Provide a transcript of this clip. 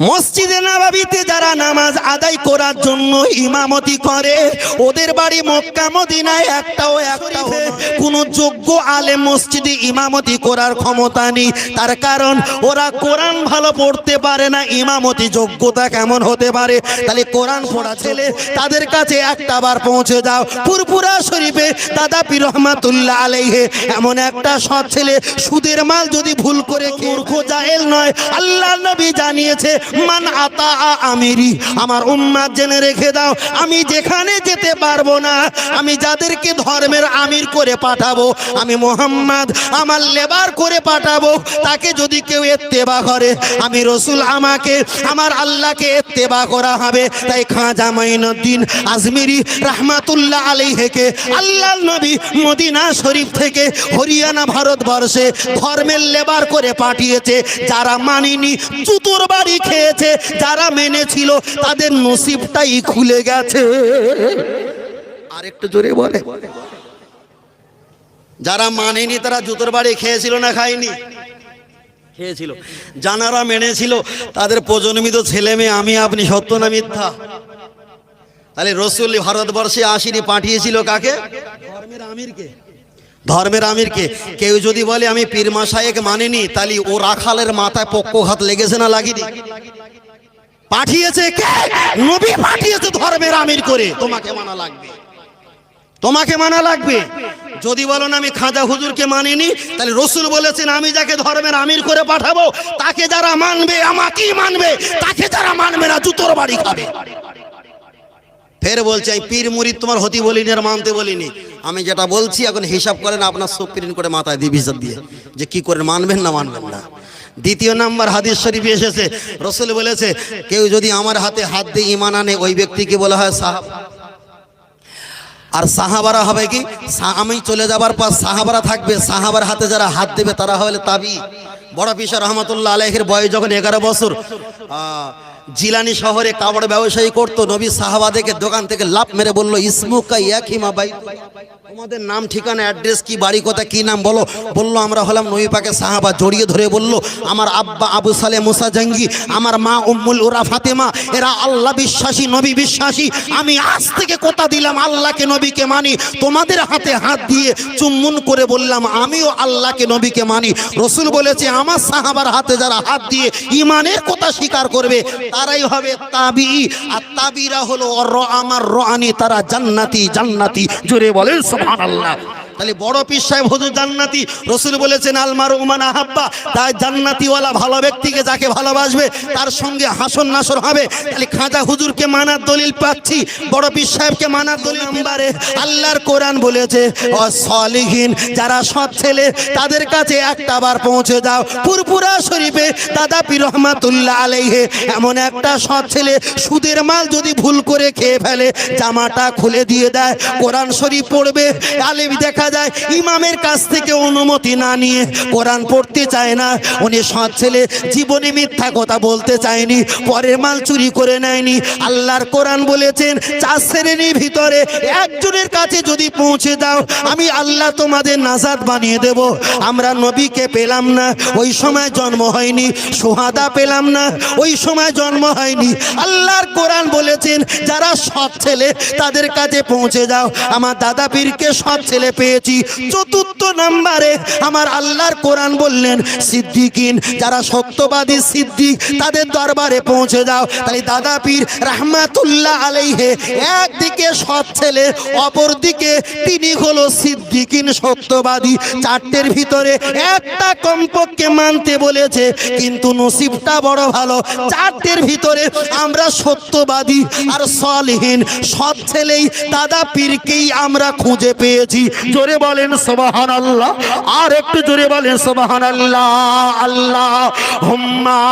মসজিদে নাবাবিতে যারা নামাজ আদায় করার জন্য ইমামতি করে, ওদের বাড়ি মক্কা, মদিনায় একটাও একটাও কোন যোগ্য আলে মসজিদে ইমামতি করার ক্ষমতা নেই। তার কারণ, ওরা কোরআন ভালো পড়তে পারে না, ইমামতি যোগ্যতা কেমন হতে পারে? তাহলে কোরআন পড়া ছেলে, তাদের কাছে একটা বার পৌঁছে যাও। পুরপুরা শরীফে দাদা পীর রহমাতুল্লাহ আলাইহে, এমন একটা সৎ ছেলে, সুদের মাল যদি ভুল করে মূর্খ জাহেল নয়। আল্লাহ নবী জানিয়েছে, মান আতা আমিরি, আমার উম্মাদ জেনে রেখে দাও, আমি যেখানে যেতে পারব না, আমি যাদেরকে ধর্মের আমির করে পাঠাবো, আমি মোহাম্মদ আমার লেবার করে পাঠাবো, তাকে যদি কেউ এত্তেবা করে, আমি রসুল আমাকে, আমার আল্লাহকে এত্তেবা করা হবে। তাই খাজা মাইনুদ্দিন আজমিরি রহমাতুল্লাহ আলাইহিকে আল্লাহ নবী মদিনা শরীফ থেকে হরিয়ানা ভারতবর্ষে ধর্মের লেবার করে পাঠিয়েছে, যারা মানিনি, জুতোর বাড়ি খেয়েছে, যারা মেনেছিল, তাদের নসিবটাই খুলে গেছে। আর একটু জোরে বলে যারা মানেনি তারা জুতোর বাড়ি খেয়েছিল না খায়নি? খেয়েছিল। জানারা মেনেছিল, তাদের প্রজন্মিত ছেলে মেয়ে, আমি, আপনি সত্য না মিথ্যা? তাহলে রসুল ভারতবর্ষে আসিনি পাঠিয়েছিল কাকে? ধর্মের আমিরকে। ধর্মের আমিরকে। কেউ যদি বলে, আমি পীর মাসায়েক মানিনি, তাহলে ও রাখালের মাথায় পক্ষঘাত লেগেছে না লাগিনি? পাঠিয়েছে কে? নবী পাঠিয়েছে ধর্মের আমির করে। তোমাকে মানা লাগবে। তোমাকে মানা লাগবে। যদি বলো না আমি খাজা হুজুরকে মানিনি, তাহলে রসুল বলেছেন, আমি যাকে ধর্মের আমির করে পাঠাবো, তাকে যারা মানবে, আমাকেই মানবে, তাকে যারা মানবে না, জুতোর বাড়ি খাবে। ফের বলছে, এই পীর মুরিদ তোমার হতি বলিনি আর মানতে বলিনি। আমি যেটা বলছি, এখন হিসাব করেন, আপনার সব প্রিন্ট করে মাথায় দিয়ে বিচার দিয়ে, যে কি করে মানবেন না মানবেন না। দ্বিতীয় নাম্বার হাদিস শরীফে এসেছে, রসুল বলেছে, কেউ যদি আমার হাতে হাত দিয়ে ইমান আনে, ওই ব্যক্তিকে বলা হয় সাহাব। আর সাহাবারা হবে কি? আমি চলে যাবার পর সাহাবারা থাকবে, সাহাবার হাতে যারা হাত দেবে তারা হলে তাবি। বড় পিসা রহমতুল্লাহ আলহের বয়স যখন এগারো বছর জিলানি শহরে কাপড় ব্যবসায়ী করতো, নবী সাহাবাদেরকে দোকান থেকে লাভ মেরে বলল, ইসমুকা ইয়াকিমা বাই তোমাদের নাম, ঠিকানা, অ্যাড্রেস কি, বাড়ি কথা কি নাম বলো। বলল, আমরা হলাম নবী পাকে সাহাবা। জড়িয়ে ধরে বলল, আমার আব্বা আবু সালে মুসা জাঙ্গি, আমার মা উম্মুল ওরা ফাতেমা, এরা আল্লাহ বিশ্বাসী, নবী বিশ্বাসী। আমি আজ থেকে কথা দিলাম আল্লাহকে নবীকে মানি? তোমাদের হাতে হাত দিয়ে চুম্বন করে বললাম, আমিও আল্লাহকে নবীকে মানি। রসুল বলেছে, আমার সাহাবার হাতে যারা হাত দিয়ে ইমানের কথা স্বীকার করবে, তারাই হবে তাবি। আর তাবিরা হলো আমার রানি তারা জান্নাতি জান্নাতি। জোরে বলেন, সুবহানাল্লাহ। তাহলে বড় পীর সাহেব হুজুর জান্নাতি, রসুল বলেছেন আলমার উমান আহাব্বা, তাই জান্নাতিওয়ালা ভালো ব্যক্তিকে যাকে ভালোবাসবে, তার সঙ্গে হাসন নাসর হবে। তাহলে খাজা হুজুরকে মানার দলিল পাচ্ছি, বড় পীর সাহেবকে মানার দলিল নাম্বারে। আল্লাহর কোরআন বলেছে ও সলিহীন, যারা সৎ ছেলে, তাদের কাছে একটা বার পৌঁছে যাও। পুরপুরা শরীফে দাদা পীর রহমাতুল্লাহ আলাইহে, এমন একটা সৎ ছেলে, সুদের মাল যদি ভুল করে খেয়ে ফেলে, জামাটা খুলে দিয়ে দেয়। কোরআন শরীফ পড়বে, আলেম দেখা যায়, ইমামের কাছ থেকে অনুমতি না নিয়ে কোরআন পড়তে চায় না। উনি সৎ ছেলে, জীবনে মিথ্যা কথা বলতে চায়নি, পরের মাল চুরি করে নেয়নি। আল্লাহর কোরআন বলেছেন, চার শ্রেণির ভিতরে একজনের কাছে যদি পৌঁছে দাও, আমি আল্লাহ তোমাদের নাজাদ বানিয়ে দেব। আমরা নবীকে পেলাম না, ওই সময় জন্ম হয়নি, সোহাদা পেলাম না, ওই সময় জন্ম হয়নি। আল্লাহর কোরআন বলেছেন, যারা সৎ ছেলে, তাদের কাছে পৌঁছে যাও। আমার দাদা পীরকে সৎ ছেলে পেয়েছি চতুর্থ নাম্বারে আমার আল্লাহর কোরআন বললেন, সিদ্দিকিন, যারা সত্যবাদী সিদ্দিক, তাদের দরবারে পৌঁছে যাও। তাহলে দাদা পীর রহমাতুল্লাহ আলাইহে, একদিকে সৎ ছেলে, অপরদিকে তিনি হলো সিদ্দিকিন সত্যবাদী। চারটের ভিতরে একটা কমপক্ষে মানতে বলেছে, কিন্তু নসিবটা বড় ভালো। চারটের ভিতরে আমরা সত্যবাদী আর সলহীন, সৎ ছেলেই দাদা পীরকেই আমরা খুঁজে পেয়েছি। জোরে বলেন সোবাহান আল্লাহ আর একটু জোরে বলেন সোবাহান আল্লাহ আল্লাহ হুম্মা।